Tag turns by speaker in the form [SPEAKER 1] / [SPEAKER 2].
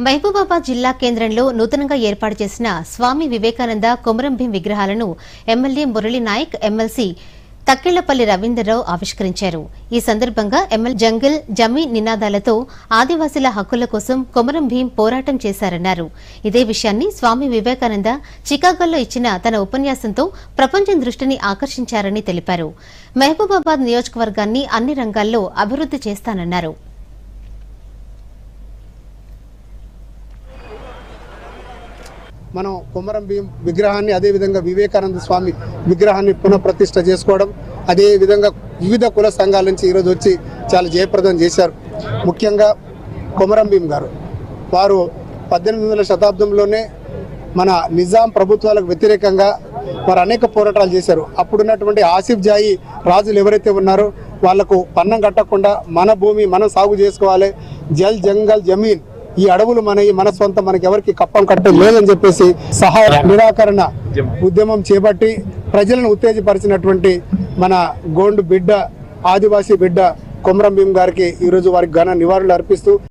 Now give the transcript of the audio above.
[SPEAKER 1] మహబూబాబాద్ జిల్లా కేంద్రంలో నూతనంగా ఏర్పాటు చేసిన స్వామి వివేకానంద కొమరం భీం విగ్రహాలను ఎమ్మెల్యే మురళీ నాయక్ ఎమ్మెల్సీ తక్కిళ్ళపల్లి రవీందర్రావు ఆవిష్కరించారు. ఈ సందర్భంగా ఎమ్మెల్యే జంగిల్ జమీ నినాదాలతో ఆదివాసీల హక్కుల కోసం కొమరం భీం పోరాటం చేశారన్నారు. ఇదే విషయాన్ని స్వామి వివేకానంద చికాగోలో ఇచ్చిన తన ఉపన్యాసంతో ప్రపంచం దృష్టిని ఆకర్షించారని తెలిపారు. మహబూబాబాద్ నియోజకవర్గాన్ని అన్ని రంగాల్లో అభివృద్ది చేస్తానన్నారు.
[SPEAKER 2] మనం కొమరం భీం విగ్రహాన్ని అదేవిధంగా వివేకానంద స్వామి విగ్రహాన్ని పునఃప్రతిష్ఠ చేసుకోవడం అదేవిధంగా వివిధ కుల సంఘాల నుంచి ఈరోజు వచ్చి చాలా జయప్రదం చేశారు. ముఖ్యంగా కొమరం భీం గారు. వారు పద్దెనిమిది వందల శతాబ్దంలోనే మన నిజాం ప్రభుత్వాలకు వ్యతిరేకంగా వారు అనేక పోరాటాలు చేశారు. అప్పుడున్నటువంటి ఆసిఫ్ జాయి రాజులు ఎవరైతే ఉన్నారో వాళ్ళకు పన్నం కట్టకుండా మన భూమి మనం సాగు చేసుకోవాలి. జల్ జంగల్ జమీన్ ఈ అడవులు మన మన సొంత మనకి ఎవరికి కప్పం కట్టే లేదని చెప్పేసి సహాయ నిరాకరణ ఉద్యమం చేపట్టి ప్రజలను ఉత్తేజపరిచినటువంటి మన గోండు బిడ్డ ఆదివాసీ బిడ్డ కొమరం భీం గారికి ఈరోజు వారికి ఘన నివాళులు అర్పిస్తూ